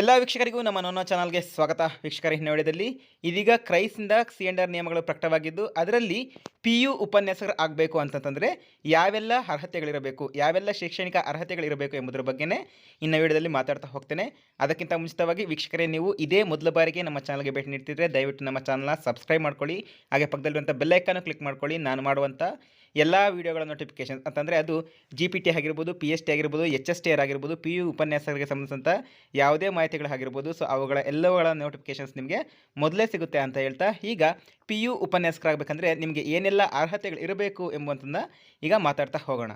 ಎಲ್ಲ ವೀಕ್ಷಕರಿಗೂ ನಮ್ಮ ನೋನೋ ಚಾನಲ್ಗೆ ಸ್ವಾಗತ. ವೀಕ್ಷಕರ, ಹಿನ್ನೆಲೆಯಲ್ಲಿ ಇದೀಗ ಕ್ರೈಸಿಂದ ಸಿ ನಿಯಮಗಳು ಪ್ರಕಟವಾಗಿದ್ದು, ಅದರಲ್ಲಿ ಪಿ ಯು ಉಪನ್ಯಾಸಕರು ಆಗಬೇಕು ಅಂತಂತಂದರೆ ಯಾವೆಲ್ಲ ಅರ್ಹತೆಗಳಿರಬೇಕು, ಯಾವೆಲ್ಲ ಶೈಕ್ಷಣಿಕ ಅರ್ಹತೆಗಳಿರಬೇಕು ಎಂಬುದರ ಬಗ್ಗೆನೇ ಇನ್ನು ವಿಡಿಯೋದಲ್ಲಿ ಮಾತಾಡ್ತಾ ಹೋಗ್ತೇನೆ. ಅದಕ್ಕಿಂತ ಮುಂಚಿತವಾಗಿ ವೀಕ್ಷಕರೇ, ನೀವು ಇದೇ ಮೊದಲ ಬಾರಿಗೆ ನಮ್ಮ ಚಾನಲ್ಗೆ ಭೇಟಿ ನೀಡ್ತಿದ್ರೆ ದಯವಿಟ್ಟು ನಮ್ಮ ಚಾನಲ್ನ ಸಬ್ಸ್ಕ್ರೈಬ್ ಮಾಡ್ಕೊಳ್ಳಿ, ಹಾಗೆ ಪಕ್ಕದಲ್ಲಿರುವಂಥ ಬೆಲ್ಲೈಕನ್ನು ಕ್ಲಿಕ್ ಮಾಡ್ಕೊಳ್ಳಿ. ನಾನು ಮಾಡುವಂಥ ಎಲ್ಲ ವೀಡಿಯೋಗಳ ನೋಟಿಫಿಕೇಷನ್ ಅಂತಂದರೆ ಅದು ಜಿ ಪಿ ಟಿ ಆಗಿರ್ಬೋದು ಪಿ ಎಸ್ ಟಿ ಆಗಿರ್ಬೋದು ಎಚ್ ಎಸ್ ಟಿ ಆರ್ ಆಗಿರ್ಬೋದು ಪಿ ಯು ಉಪನ್ಯಾಸಕರಿಗೆ ಸಂಬಂಧಿಸಿದಂಥ ಯಾವುದೇ ಮಾಹಿತಿಗಳಾಗಿರ್ಬೋದು ಸೊ ಅವುಗಳ ಎಲ್ಲವುಗಳ ನೋಟಿಫಿಕೇಷನ್ಸ್ ನಿಮಗೆ ಮೊದಲೇ ಸಿಗುತ್ತೆ ಅಂತ ಹೇಳ್ತಾ, ಈಗ ಪಿ ಯು ಉಪನ್ಯಾಸಕರಾಗಬೇಕಂದ್ರೆ ನಿಮಗೆ ಏನೆಲ್ಲ ಅರ್ಹತೆಗಳು ಇರಬೇಕು ಎಂಬುವಂಥದ್ದನ್ನ ಈಗ ಮಾತಾಡ್ತಾ ಹೋಗೋಣ.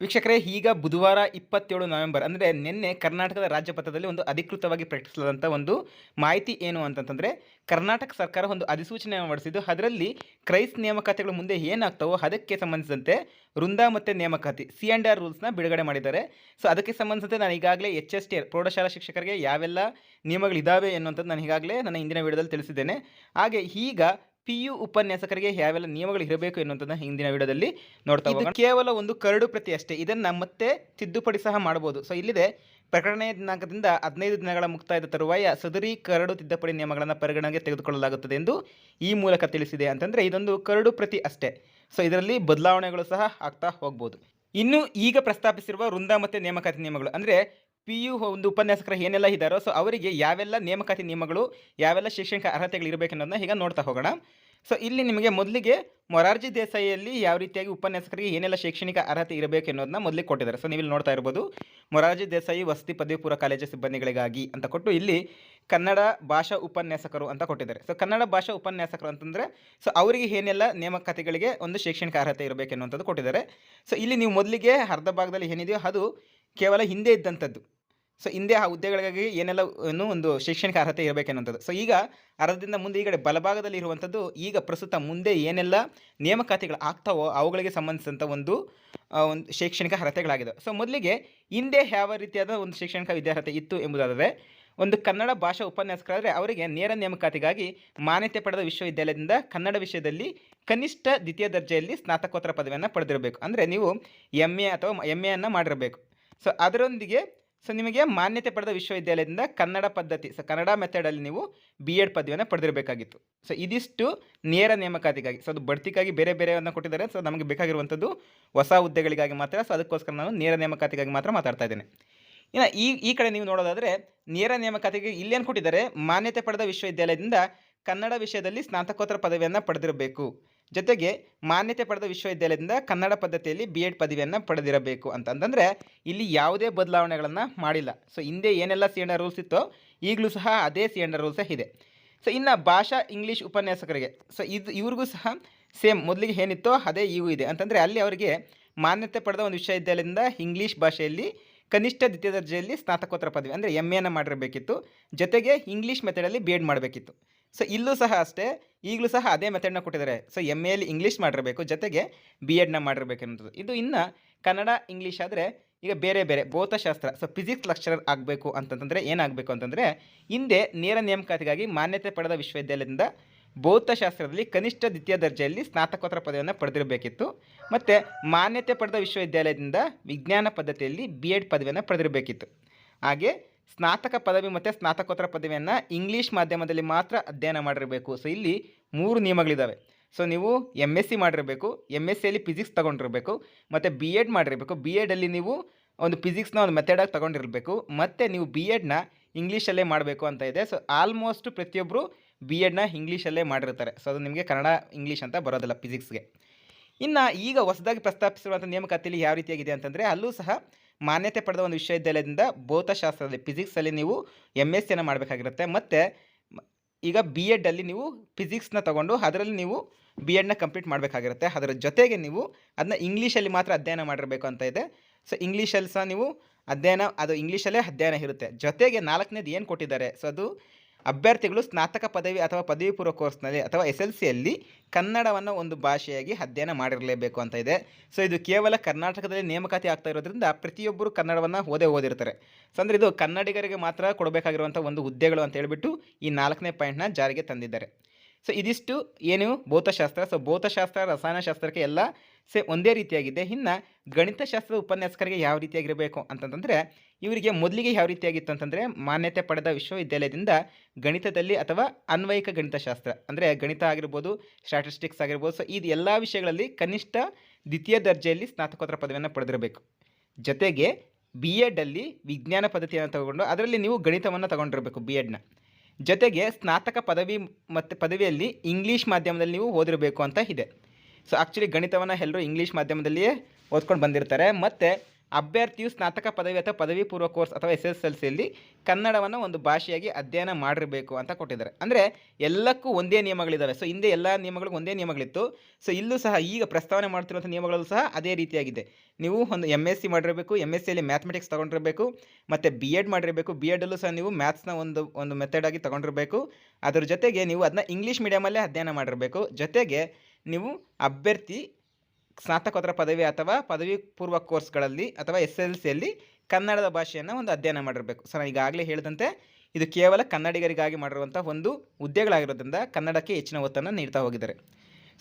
ವೀಕ್ಷಕರೇ, ಈಗ ಬುಧವಾರ ಇಪ್ಪತ್ತೇಳು ನವೆಂಬರ್, ಅಂದರೆ ನಿನ್ನೆ ಕರ್ನಾಟಕದ ರಾಜ್ಯಪತ್ರದಲ್ಲಿ ಒಂದು ಅಧಿಕೃತವಾಗಿ ಪ್ರಕಟಿಸಲಾದಂಥ ಒಂದು ಮಾಹಿತಿ ಏನು ಅಂತಂತಂದರೆ, ಕರ್ನಾಟಕ ಸರ್ಕಾರ ಒಂದು ಅಧಿಸೂಚನೆ ಹೊರಡಿಸಿದ್ದು, ಅದರಲ್ಲಿ ಕ್ರೈಸ್ ನೇಮಕಾತಿಗಳು ಮುಂದೆ ಏನಾಗ್ತವೋ ಅದಕ್ಕೆ ಸಂಬಂಧಿಸಿದಂತೆ ವೃಂದ ಮತ್ತು ನೇಮಕಾತಿ, ಸಿ ಆ್ಯಂಡ್ ಆರ್ ರೂಲ್ಸ್ನ ಬಿಡುಗಡೆ ಮಾಡಿದ್ದಾರೆ. ಸೊ, ಅದಕ್ಕೆ ಸಂಬಂಧಿಸಿದಂತೆ ನಾನು ಈಗಾಗಲೇ ಎಚ್ ಎಸ್ ಟಿ, ಪ್ರೌಢಶಾಲಾ ಶಿಕ್ಷಕರಿಗೆ ಯಾವೆಲ್ಲ ನಿಯಮಗಳಿದ್ದಾವೆ ಎನ್ನುವಂಥದ್ದು ನಾನು ಈಗಾಗಲೇ ನನ್ನ ಹಿಂದಿನ ವಿಡಿಯೋದಲ್ಲಿ ತಿಳಿಸಿದ್ದೇನೆ. ಹಾಗೆ ಈಗ ಪಿ ಯು ಉಪನ್ಯಾಸಕರಿಗೆ ಯಾವೆಲ್ಲ ನಿಯಮಗಳು ಇರಬೇಕು ಎನ್ನುವಂಥದ್ದು ಹಿಂದಿನ ವಿಡಿಯೋದಲ್ಲಿ ನೋಡ್ತಾ ಹೋಗೋಣ. ಕೇವಲ ಒಂದು ಕರಡು ಪ್ರತಿ ಅಷ್ಟೇ. ಇದನ್ನು ಮತ್ತೆ ತಿದ್ದುಪಡಿ ಸಹ ಮಾಡಬಹುದು. ಸೊ ಇಲ್ಲಿದೆ ಪ್ರಕಟಣೆ ದಿನಾಂಕದಿಂದ ಹದಿನೈದು ದಿನಗಳ ಮುಕ್ತಾಯದ ತರುವಾಯ ಸದರಿ ಕರಡು ತಿದ್ದುಪಡಿ ನಿಯಮಗಳನ್ನು ಪರಿಗಣನೆಗೆ ತೆಗೆದುಕೊಳ್ಳಲಾಗುತ್ತದೆ ಎಂದು ಈ ಮೂಲಕ ತಿಳಿಸಿದೆ. ಅಂತಂದರೆ ಇದೊಂದು ಕರಡು ಪ್ರತಿ ಅಷ್ಟೇ. ಸೊ ಇದರಲ್ಲಿ ಬದಲಾವಣೆಗಳು ಸಹ ಆಗ್ತಾ ಹೋಗ್ಬೋದು. ಇನ್ನು ಈಗ ಪ್ರಸ್ತಾಪಿಸಿರುವ ವೃಂದ ಮತ್ತು ನೇಮಕಾತಿ ನಿಯಮಗಳು. ಅಂದರೆ ಪಿ ಯು ಒಂದು ಉಪನ್ಯಾಸಕರು ಏನೆಲ್ಲ ಇದ್ದಾರೋ ಸೊ ಅವರಿಗೆ ಯಾವೆಲ್ಲ ನೇಮಕಾತಿ ನಿಯಮಗಳು, ಯಾವೆಲ್ಲ ಶೈಕ್ಷಣಿಕ ಅರ್ಹತೆಗಳು ಇರಬೇಕು ಅನ್ನೋದನ್ನ ಈಗ ನೋಡ್ತಾ ಹೋಗೋಣ. ಸೊ ಇಲ್ಲಿ ನಿಮಗೆ ಮೊದಲಿಗೆ ಮೊರಾರ್ಜಿ ದೇಸಾಯಿಯಲ್ಲಿ ಯಾವ ರೀತಿಯಾಗಿ ಉಪನ್ಯಾಸಕರಿಗೆ ಏನೆಲ್ಲ ಶೈಕ್ಷಣಿಕ ಅರ್ಹತೆ ಇರಬೇಕು ಅನ್ನೋದನ್ನ ಮೊದಲಿಗೆ ಕೊಟ್ಟಿದ್ದಾರೆ. ಸೊ ನೀವು ಇಲ್ಲಿ ನೋಡ್ತಾ ಇರ್ಬೋದು, ಮೊರಾರ್ಜಿ ದೇಸಾಯಿ ವಸತಿ ಪದವಿಪೂರ್ವ ಕಾಲೇಜು ಸಿಬ್ಬಂದಿಗಳಿಗಾಗಿ ಅಂತ ಕೊಟ್ಟು ಇಲ್ಲಿ ಕನ್ನಡ ಭಾಷಾ ಉಪನ್ಯಾಸಕರು ಅಂತ ಕೊಟ್ಟಿದ್ದಾರೆ. ಸೊ ಕನ್ನಡ ಭಾಷಾ ಉಪನ್ಯಾಸಕರು ಅಂತಂದರೆ, ಸೊ ಅವರಿಗೆ ಏನೆಲ್ಲ ನೇಮಕಾತಿಗಳಿಗೆ ಒಂದು ಶೈಕ್ಷಣಿಕ ಅರ್ಹತೆ ಇರಬೇಕು ಅನ್ನುವಂಥದ್ದು ಕೊಟ್ಟಿದ್ದಾರೆ. ಸೊ ಇಲ್ಲಿ ನೀವು ಮೊದಲಿಗೆ ಅರ್ಧ ಭಾಗದಲ್ಲಿ ಏನಿದೆಯೋ ಅದು ಕೇವಲ ಹಿಂದೆ ಇದ್ದಂಥದ್ದು. ಸೊ ಹಿಂದೆ ಆ ಹುದ್ದೆಗಳಿಗಾಗಿ ಏನೆಲ್ಲ, ಏನು ಒಂದು ಶೈಕ್ಷಣಿಕ ಅರ್ಹತೆ ಇರಬೇಕೆನ್ನುವಂಥದ್ದು. ಸೊ ಈಗ ಅರ್ಧದಿಂದ ಮುಂದೆ ಈ ಕಡೆ ಬಲಭಾಗದಲ್ಲಿ ಇರುವಂಥದ್ದು, ಈಗ ಪ್ರಸ್ತುತ ಮುಂದೆ ಏನೆಲ್ಲ ನೇಮಕಾತಿಗಳು ಆಗ್ತಾವೋ ಅವುಗಳಿಗೆ ಸಂಬಂಧಿಸಿದಂಥ ಒಂದು ಒಂದು ಶೈಕ್ಷಣಿಕ ಅರ್ಹತೆಗಳಾಗಿದೆ. ಸೊ ಮೊದಲಿಗೆ ಹಿಂದೆ ಯಾವ ರೀತಿಯಾದ ಒಂದು ಶೈಕ್ಷಣಿಕ ವಿದ್ಯಾರ್ಹತೆ ಇತ್ತು ಎಂಬುದಾದರೆ, ಒಂದು ಕನ್ನಡ ಭಾಷಾ ಉಪನ್ಯಾಸಕರಾದರೆ ಅವರಿಗೆ ನೇರ ನೇಮಕಾತಿಗಾಗಿ ಮಾನ್ಯತೆ ಪಡೆದ ವಿಶ್ವವಿದ್ಯಾಲಯದಿಂದ ಕನ್ನಡ ವಿಷಯದಲ್ಲಿ ಕನಿಷ್ಠ ದ್ವಿತೀಯ ದರ್ಜೆಯಲ್ಲಿ ಸ್ನಾತಕೋತ್ತರ ಪದವಿಯನ್ನು ಪಡೆದಿರಬೇಕು. ಅಂದರೆ ನೀವು ಎಂ ಅಥವಾ ಎಂ ಅನ್ನು ಮಾಡಿರಬೇಕು. ಸೊ ಅದರೊಂದಿಗೆ ಸೊ ನಿಮಗೆ ಮಾನ್ಯತೆ ಪಡೆದ ವಿಶ್ವವಿದ್ಯಾಲಯದಿಂದ ಕನ್ನಡ ಪದ್ಧತಿ ಸೊ ಕನ್ನಡ ಮೆಥಡಲ್ಲಿ ನೀವು ಬಿ ಎಡ್ ಪದವಿಯನ್ನು ಪಡೆದಿರಬೇಕಾಗಿತ್ತು. ಸೊ ಇದಿಷ್ಟು ನೇರ ನೇಮಕಾತಿಗಾಗಿ ಸೊ ಅದು ಬಡ್ತಿಗಾಗಿ ಬೇರೆ ಬೇರೆಯನ್ನು ಕೊಟ್ಟಿದ್ದಾರೆ ಸೊ ನಮಗೆ ಬೇಕಾಗಿರುವಂಥದ್ದು ಹೊಸ ಹುದ್ದೆಗಳಿಗಾಗಿ ಮಾತ್ರ ಸೊ ಅದಕ್ಕೋಸ್ಕರ ನಾನು ನೇರ ನೇಮಕಾತಿಗಾಗಿ ಮಾತ್ರ ಮಾತಾಡ್ತಾ ಇದ್ದೇನೆ. ಇನ್ನು ಈ ಈ ಕಡೆ ನೀವು ನೋಡೋದಾದರೆ, ನೇರ ನೇಮಕಾತಿಗೆ ಇಲ್ಲೇನು ಕೊಟ್ಟಿದ್ದಾರೆ ಮಾನ್ಯತೆ ಪಡೆದ ವಿಶ್ವವಿದ್ಯಾಲಯದಿಂದ ಕನ್ನಡ ವಿಷಯದಲ್ಲಿ ಸ್ನಾತಕೋತ್ತರ ಪದವಿಯನ್ನು ಪಡೆದಿರಬೇಕು. ಜೊತೆಗೆ ಮಾನ್ಯತೆ ಪಡೆದ ವಿಶ್ವವಿದ್ಯಾಲಯದಿಂದ ಕನ್ನಡ ಪದ್ಧತಿಯಲ್ಲಿ ಬಿ ಎಡ್ ಪದವಿಯನ್ನು ಪಡೆದಿರಬೇಕು ಅಂತಂದರೆ ಇಲ್ಲಿ ಯಾವುದೇ ಬದಲಾವಣೆಗಳನ್ನು ಮಾಡಿಲ್ಲ. ಸೊ ಹಿಂದೆ ಏನೆಲ್ಲ ಸಿ ಎಂಡ್ ರೂಲ್ಸ್ ಇತ್ತೋ ಈಗಲೂ ಸಹ ಅದೇ ಸಿ ಎಂಡ್ ರೂಲ್ಸೇ ಇದೆ. ಸೊ ಇನ್ನು ಭಾಷಾ ಇಂಗ್ಲೀಷ್ ಉಪನ್ಯಾಸಕರಿಗೆ ಸೊ ಇದು ಇವ್ರಿಗೂ ಸಹ ಸೇಮ್ ಮೊದಲಿಗೆ ಏನಿತ್ತೋ ಅದೇ ಈಗೂ ಇದೆ. ಅಂತಂದರೆ ಅಲ್ಲಿ ಅವರಿಗೆ ಮಾನ್ಯತೆ ಪಡೆದ ಒಂದು ವಿಶ್ವವಿದ್ಯಾಲಯದಿಂದ ಇಂಗ್ಲೀಷ್ ಭಾಷೆಯಲ್ಲಿ ಕನಿಷ್ಠ ದ್ವಿತೀಯ ದರ್ಜೆಯಲ್ಲಿ ಸ್ನಾತಕೋತ್ತರ ಪದವಿ, ಅಂದರೆ ಎಂ ಎನ ಮಾಡಿರಬೇಕಿತ್ತು. ಜೊತೆಗೆ ಇಂಗ್ಲೀಷ್ ಮೆಥಡಲ್ಲಿ ಬಿ ಎಡ್ ಮಾಡಬೇಕಿತ್ತು. ಸೊ ಇಲ್ಲೂ ಸಹ ಅಷ್ಟೇ, ಈಗಲೂ ಸಹ ಅದೇ ಮೆಥಡ್ನ ಕೊಟ್ಟಿದ್ದಾರೆ. ಸೊ ಎಂ ಎಲ್ಲಿ ಇಂಗ್ಲೀಷ್ ಮಾಡಿರಬೇಕು, ಜೊತೆಗೆ ಬಿ ಎಡ್ನ ಮಾಡಿರಬೇಕು ಅನ್ನೋದು. ಇದು ಇನ್ನು ಕನ್ನಡ ಇಂಗ್ಲೀಷ್ ಆದರೆ ಈಗ ಬೇರೆ ಬೇರೆ, ಭೌತಶಾಸ್ತ್ರ. ಸೊ ಫಿಸಿಕ್ಸ್ ಲೆಕ್ಚರರ್ ಆಗಬೇಕು ಅಂತಂತಂದರೆ ಏನಾಗಬೇಕು ಅಂತಂದರೆ, ಹಿಂದೆ ನೇರ ನೇಮಕಾತಿಗಾಗಿ ಮಾನ್ಯತೆ ಪಡೆದ ವಿಶ್ವವಿದ್ಯಾಲಯದಿಂದ ಭೌತಶಾಸ್ತ್ರದಲ್ಲಿ ಕನಿಷ್ಠ ದ್ವಿತೀಯ ದರ್ಜೆಯಲ್ಲಿ ಸ್ನಾತಕೋತ್ತರ ಪದವಿಯನ್ನು ಪಡೆದಿರಬೇಕಿತ್ತು. ಮತ್ತು ಮಾನ್ಯತೆ ಪಡೆದ ವಿಶ್ವವಿದ್ಯಾಲಯದಿಂದ ವಿಜ್ಞಾನ ಪದ್ಧತಿಯಲ್ಲಿ ಬಿ ಎಡ್ ಪದವಿಯನ್ನು ಪಡೆದಿರಬೇಕಿತ್ತು. ಹಾಗೆ ಸ್ನಾತಕ ಪದವಿ ಮತ್ತು ಸ್ನಾತಕೋತ್ತರ ಪದವಿಯನ್ನು ಇಂಗ್ಲೀಷ್ ಮಾಧ್ಯಮದಲ್ಲಿ ಮಾತ್ರ ಅಧ್ಯಯನ ಮಾಡಿರಬೇಕು. ಸೊ ಇಲ್ಲಿ ಮೂರು ನಿಯಮಗಳಿದ್ದಾವೆ ಸೊ ನೀವು ಎಂ ಎಸ್ ಸಿ ಮಾಡಿರಬೇಕು ಎಂ ಎಸ್ ಸಿಯಲ್ಲಿ ಫಿಸಿಕ್ಸ್ ತೊಗೊಂಡಿರಬೇಕು, ಮತ್ತು ಬಿ ಎಡ್ ಮಾಡಿರಬೇಕು. ಬಿ ಎಡಲ್ಲಿ ನೀವು ಒಂದು ಫಿಸಿಕ್ಸ್ನ ಒಂದು ಮೆಥಡಾಗಿ ತೊಗೊಂಡಿರಬೇಕು, ಮತ್ತು ನೀವು ಬಿ ಎಡ್ನ ಇಂಗ್ಲೀಷಲ್ಲೇ ಮಾಡಬೇಕು ಅಂತ ಇದೆ. ಸೊ ಆಲ್ಮೋಸ್ಟ್ ಪ್ರತಿಯೊಬ್ಬರು ಬಿ ಎಡ್ನ ಇಂಗ್ಲೀಷಲ್ಲೇ ಮಾಡಿರ್ತಾರೆ. ಸೊ ಅದು ನಿಮಗೆ ಕನ್ನಡ, ಇಂಗ್ಲೀಷ್ ಅಂತ ಬರೋದಿಲ್ಲ ಫಿಸಿಕ್ಸ್ಗೆ ಇನ್ನು ಈಗ ಹೊಸದಾಗಿ ಪ್ರಸ್ತಾಪಿಸಿರುವಂಥ ನೇಮಕಾತಿಯಲ್ಲಿ ಯಾವ ರೀತಿಯಾಗಿದೆ ಅಂತಂದರೆ, ಅಲ್ಲೂ ಸಹ ಮಾನ್ಯತೆ ಪಡೆದ ಒಂದು ವಿಶ್ವವಿದ್ಯಾಲಯದಿಂದ ಭೌತಶಾಸ್ತ್ರದಲ್ಲಿ ಫಿಸಿಕ್ಸಲ್ಲಿ ನೀವು ಎಂ ಎಸ್ ಸಿಯನ್ನು ಮಾಡಬೇಕಾಗಿರುತ್ತೆ. ಮತ್ತು ಈಗ ಬಿ ಎಡ್ಡಲ್ಲಿ ನೀವು ಫಿಸಿಕ್ಸ್ನ ತಗೊಂಡು ಅದರಲ್ಲಿ ನೀವು ಬಿ ಎಡ್ನ ಕಂಪ್ಲೀಟ್ ಮಾಡಬೇಕಾಗಿರುತ್ತೆ. ಅದರ ಜೊತೆಗೆ ನೀವು ಅದನ್ನ ಇಂಗ್ಲೀಷಲ್ಲಿ ಮಾತ್ರ ಅಧ್ಯಯನ ಮಾಡಿರಬೇಕು ಅಂತ ಇದೆ. ಸೊ ಇಂಗ್ಲೀಷಲ್ಲಿ ಸಹ ನೀವು ಅಧ್ಯಯನ, ಅದು ಇಂಗ್ಲೀಷಲ್ಲೇ ಅಧ್ಯಯನ ಇರುತ್ತೆ. ಜೊತೆಗೆ ನಾಲ್ಕನೇದು ಏನು ಕೊಟ್ಟಿದ್ದಾರೆ? ಸೊ ಅದು ಅಭ್ಯರ್ಥಿಗಳು ಸ್ನಾತಕ ಪದವಿ ಅಥವಾ ಪದವಿ ಪೂರ್ವ ಕೋರ್ಸ್ನಲ್ಲಿ ಅಥವಾ ಎಸ್ ಎಲ್ ಸಿಯಲ್ಲಿ ಕನ್ನಡವನ್ನು ಒಂದು ಭಾಷೆಯಾಗಿ ಅಧ್ಯಯನ ಮಾಡಿರಲೇಬೇಕು ಅಂತ ಇದೆ. ಸೊ ಇದು ಕೇವಲ ಕರ್ನಾಟಕದಲ್ಲಿ ನೇಮಕಾತಿ ಆಗ್ತಾ ಇರೋದ್ರಿಂದ ಪ್ರತಿಯೊಬ್ಬರು ಕನ್ನಡವನ್ನು ಓದೇ ಓದಿರ್ತಾರೆ. ಸೊ ಅಂದರೆ ಇದು ಕನ್ನಡಿಗರಿಗೆ ಮಾತ್ರ ಕೊಡಬೇಕಾಗಿರುವಂಥ ಒಂದು ಹುದ್ದೆಗಳು ಅಂತ ಹೇಳಿಬಿಟ್ಟು ಈ ನಾಲ್ಕನೇ ಪಾಯಿಂಟ್ನ ಜಾರಿಗೆ ತಂದಿದ್ದಾರೆ. ಸೊ ಇದಿಷ್ಟು ಏನು ಭೌತಶಾಸ್ತ್ರ. ಸೊ ಭೌತಶಾಸ್ತ್ರ, ರಸಾಯನಶಾಸ್ತ್ರಕ್ಕೆ ಎಲ್ಲ ಸೇ ಒಂದೇ ರೀತಿಯಾಗಿದೆ. ಇನ್ನು ಗಣಿತಶಾಸ್ತ್ರದ ಉಪನ್ಯಾಸಕರಿಗೆ ಯಾವ ರೀತಿಯಾಗಿರಬೇಕು ಅಂತಂತಂದರೆ, ಇವರಿಗೆ ಮೊದಲಿಗೆ ಯಾವ ರೀತಿಯಾಗಿತ್ತು ಅಂತಂದರೆ, ಮಾನ್ಯತೆ ಪಡೆದ ವಿಶ್ವವಿದ್ಯಾಲಯದಿಂದ ಗಣಿತದಲ್ಲಿ ಅಥವಾ ಅನ್ವಯಿಕ ಗಣಿತಶಾಸ್ತ್ರ. ಅಂದರೆ ಗಣಿತ ಆಗಿರ್ಬೋದು, ಸ್ಟ್ಯಾಟಿಸ್ಟಿಕ್ಸ್ ಆಗಿರ್ಬೋದು. ಸೊ ಇದು ಎಲ್ಲ ವಿಷಯಗಳಲ್ಲಿ ಕನಿಷ್ಠ ದ್ವಿತೀಯ ದರ್ಜೆಯಲ್ಲಿ ಸ್ನಾತಕೋತ್ತರ ಪದವಿಯನ್ನು ಪಡೆದಿರಬೇಕು. ಜೊತೆಗೆ ಬಿ ಎಡಲ್ಲಿ ವಿಜ್ಞಾನ ಪದ್ಧತಿಯನ್ನು ತಗೊಂಡು, ಅದರಲ್ಲಿ ನೀವು ಗಣಿತವನ್ನು ತಗೊಂಡಿರಬೇಕು ಬಿ ಎಡ್ನ ಜೊತೆಗೆ ಸ್ನಾತಕ ಪದವಿ ಮತ್ತು ಪದವಿಯಲ್ಲಿ ಇಂಗ್ಲೀಷ್ ಮಾಧ್ಯಮದಲ್ಲಿ ನೀವು ಓದಿರಬೇಕು ಅಂತ ಇದೆ. ಸೊ ಆ್ಯಕ್ಚುಲಿ ಗಣಿತವನ್ನು ಎಲ್ಲರೂ ಇಂಗ್ಲೀಷ್ ಮಾಧ್ಯಮದಲ್ಲಿಯೇ ಓದ್ಕೊಂಡು ಬಂದಿರ್ತಾರೆ. ಮತ್ತು ಅಭ್ಯರ್ಥಿಯು ಸ್ನಾತಕ ಪದವಿ ಅಥವಾ ಪದವಿ ಪೂರ್ವ ಕೋರ್ಸ್ ಅಥವಾ ಎಸ್ ಎಸ್ ಎಲ್ ಸಿಯಲ್ಲಿ ಕನ್ನಡವನ್ನು ಒಂದು ಭಾಷೆಯಾಗಿ ಅಧ್ಯಯನ ಮಾಡಿರಬೇಕು ಅಂತ ಕೊಟ್ಟಿದ್ದಾರೆ. ಅಂದರೆ ಎಲ್ಲಕ್ಕೂ ಒಂದೇ ನಿಯಮಗಳಿದ್ದಾವೆ ಸೊ ಹಿಂದೆ ಎಲ್ಲ ನಿಯಮಗಳಿಗೂ ಒಂದೇ ನಿಯಮಗಳಿತ್ತು. ಸೊ ಇಲ್ಲೂ ಸಹ ಈಗ ಪ್ರಸ್ತಾವನೆ ಮಾಡ್ತಿರುವಂಥ ನಿಯಮಗಳಲ್ಲೂ ಸಹ ಅದೇ ರೀತಿಯಾಗಿದೆ. ನೀವು ಒಂದು ಎಂ ಎಸ್ ಸಿ ಮಾಡಿರಬೇಕು ಎಂ ಎಸ್ ಸಿಯಲ್ಲಿ ಮ್ಯಾಥಮೆಟಿಕ್ಸ್ ತೊಗೊಂಡಿರಬೇಕು, ಮತ್ತು ಬಿ ಎಡ್ ಮಾಡಿರಬೇಕು. ಬಿ ಎಡಲ್ಲೂ ಸಹ ನೀವು ಮ್ಯಾಥ್ಸ್ನ ಒಂದು ಒಂದು ಮೆಥಡಾಗಿ ತೊಗೊಂಡಿರಬೇಕು. ಅದ್ರ ಜೊತೆಗೆ ನೀವು ಅದನ್ನ ಇಂಗ್ಲೀಷ್ ಮೀಡಿಯಮಲ್ಲೇ ಅಧ್ಯಯನ ಮಾಡಿರಬೇಕು. ಜೊತೆಗೆ ನೀವು ಅಭ್ಯರ್ಥಿ ಸ್ನಾತಕೋತ್ತರ ಪದವಿ ಅಥವಾ ಪದವಿ ಪೂರ್ವ ಕೋರ್ಸ್ಗಳಲ್ಲಿ ಅಥವಾ ಎಸ್ ಎಲ್ ಸಿಯಲ್ಲಿ ಕನ್ನಡದ ಭಾಷೆಯನ್ನು ಒಂದು ಅಧ್ಯಯನ ಮಾಡಿರಬೇಕು. ಸರ್, ನಾನು ಈಗಾಗಲೇ ಹೇಳಿದಂತೆ ಇದು ಕೇವಲ ಕನ್ನಡಿಗರಿಗಾಗಿ ಮಾಡಿರುವಂಥ ಒಂದು ಹುದ್ದೆಗಳಾಗಿರೋದ್ರಿಂದ ಕನ್ನಡಕ್ಕೆ ಹೆಚ್ಚಿನ ಒತ್ತನ್ನು ನೀಡ್ತಾ ಹೋಗಿದ್ದಾರೆ.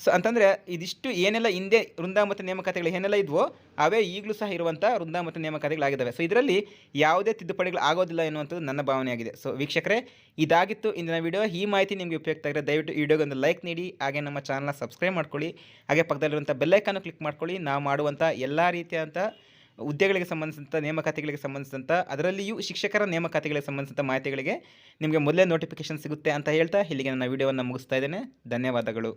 ಸೊ ಅಂತಂದರೆ ಇದಿಷ್ಟು ಏನೆಲ್ಲ ಹಿಂದೆ ವೃಂದಾಮತ ನೇಮಕಾತಿಗಳು ಏನೆಲ್ಲ ಇದ್ವೋ ಅವೇ ಈಗಲೂ ಸಹ ಇರುವಂಥ ವೃಂದಾಮತ ನೇಮಕಾತಿಗಳಾಗಿದ್ದಾವೆ. ಸೊ ಇದರಲ್ಲಿ ಯಾವುದೇ ತಿದ್ದುಪಡಿಗಳು ಆಗೋದಿಲ್ಲ ಎನ್ನುವಂಥದ್ದು ನನ್ನ ಭಾವನೆಯಾಗಿದೆ. ಸೊ ವೀಕ್ಷಕರೇ, ಇದಾಗಿತ್ತು ಇಂದಿನ ವಿಡಿಯೋ. ಈ ಮಾಹಿತಿ ನಿಮಗೆ ಉಪಯುಕ್ತ ಆಗಿದೆ ದಯವಿಟ್ಟು ವೀಡಿಯೋಗೊಂದು ಲೈಕ್ ನೀಡಿ, ಹಾಗೆ ನಮ್ಮ ಚಾನಲ್ನ ಸಬ್ಸ್ಕ್ರೈಬ್ ಮಾಡ್ಕೊಳ್ಳಿ, ಹಾಗೆ ಪಕ್ಕದಲ್ಲಿರುವಂಥ ಬೆಲ್ಲೈಕನ್ನು ಕ್ಲಿಕ್ ಮಾಡ್ಕೊಳ್ಳಿ. ನಾವು ಮಾಡುವಂಥ ಎಲ್ಲ ರೀತಿಯಾದಂಥ ಹುದ್ದೆಗಳಿಗೆ ಸಂಬಂಧಿಸಿದಂಥ, ನೇಮಕಾತಿಗಳಿಗೆ ಸಂಬಂಧಿಸಿದಂಥ, ಅದರಲ್ಲಿಯೂ ಶಿಕ್ಷಕರ ನೇಮಕಾತಿಗಳಿಗೆ ಸಂಬಂಧಿಸಿದಂಥ ಮಾಹಿತಿಗಳಿಗೆ ನಿಮಗೆ ಮೊದಲೇ ನೋಟಿಫಿಕೇಶನ್ ಸಿಗುತ್ತೆ ಅಂತ ಹೇಳ್ತಾ ಇಲ್ಲಿಗೆ ನನ್ನ ವಿಡಿಯೋವನ್ನು ಮುಗಿಸ್ತಾ ಇದ್ದೇನೆ. ಧನ್ಯವಾದಗಳು.